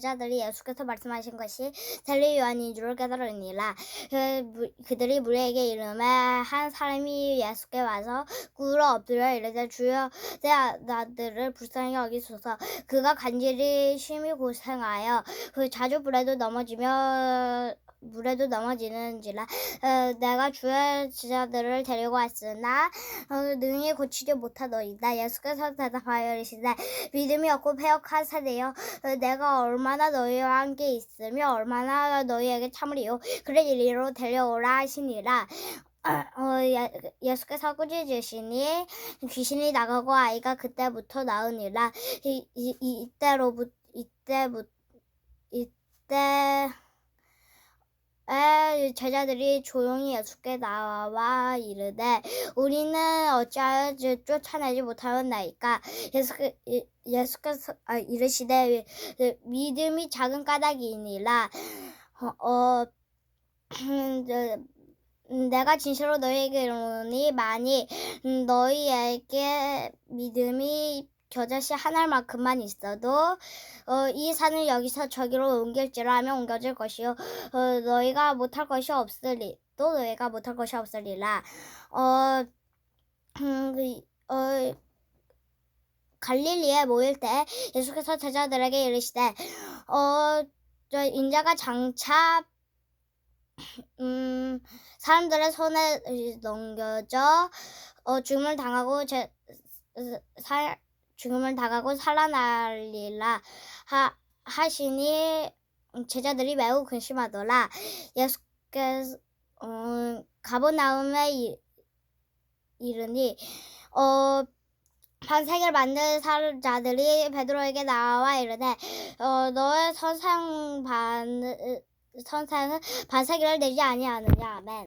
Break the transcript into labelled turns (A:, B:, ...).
A: 제자들이 예수께서 말씀하신 것이 셀리 요한인 줄을 깨달으니라. 그, 무- 그들이 무리에게 이름에 한 사람이 예수께 와서 꿇어 엎드려 이르되 주여 내 아- 아들을 불쌍히 여기소서 그가 간절히 심히 고생하여 그 자주 불에도 넘어지며 물에도 넘어지는지라 어, 내가 주의 제자들을 데리고 왔으나 어, 능히 고치지 못하더이다 예수께서 대답하여 이르시되 믿음이 없고 세대여 어, 내가 얼마나 너희와 함께 있으며 얼마나 너희에게 참으리요. 그를 이리로 데려오라 하시니라. 어, 예, 예수께서 꾸짖으시니 귀신이 나가고 아이가 그때부터 나으니라. 이, 이, 이- 이때로부터 이때부터 이때 에 제자들이 조용히 예수께 나와 이르되 우리는 어찌하여 저- 쫓아내지 못하였나이까? 예수 예수께서 아, 이르시되 믿음이 작은 까닭이니라. 어, 어 저, 음, 내가 진실로 너희에게 이르노니 음, 너희에게 믿음이 겨자씨 하나만큼만 있어도 어, 이 산을 여기서 저기로 옮길지라 하면 옮겨질 것이요. 어, 너희가 못할 것이 없으리 또 너희가 못할 것이 없으리라. 어, 음, 그, 어 갈릴리에 모일 때 예수께서 제자들에게 이르시되 어, 저 인자가 장차 음, 사람들의 손에 넘겨져 어, 죽음을 당하고 제, 살 죽음을 당하고 살아나리라 하, 하시니 제자들이 매우 근심하더라 예수께서 어, 가버나움에 이- 이르니 어 반세기를 만든 사자들이 베드로에게 나와 이르되 어, 너의 선생 반 선생은 반세기를 내지 아니하느냐 아멘.